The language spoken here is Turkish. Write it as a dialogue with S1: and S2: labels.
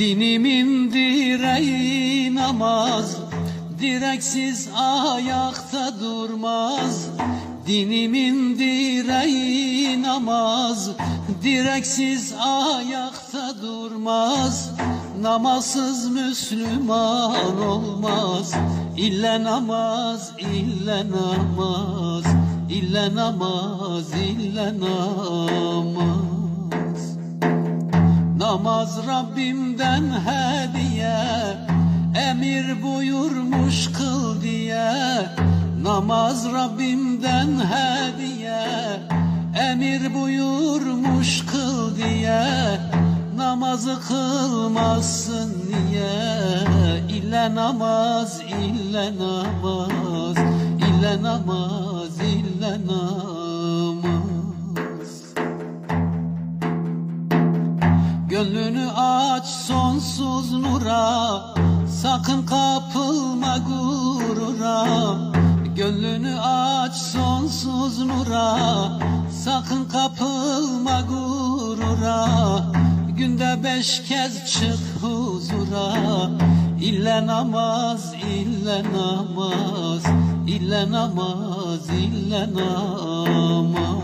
S1: Dinimin direği namaz Direksiz ayakta durmaz. Dinimin direği namaz Direksiz ayakta durmaz. Namazsız Müslüman olmaz. İlle namaz, ille namaz. İlle namaz, ille namaz Namaz Rabbimden hediye Emir buyurmuş kıl diye. Namaz Rabbimden hediye Emir buyurmuş kıl diye. Namazı kılmazsın niye? İlle namaz, ille namaz İlle namaz, Gönlünü aç sonsuz nura Sakın kapılma gurura. Gönlünü aç sonsuz nura Sakın kapılma gurura. Günde beş kez çık huzura İlle namaz, ille namaz İlle namaz, ille namaz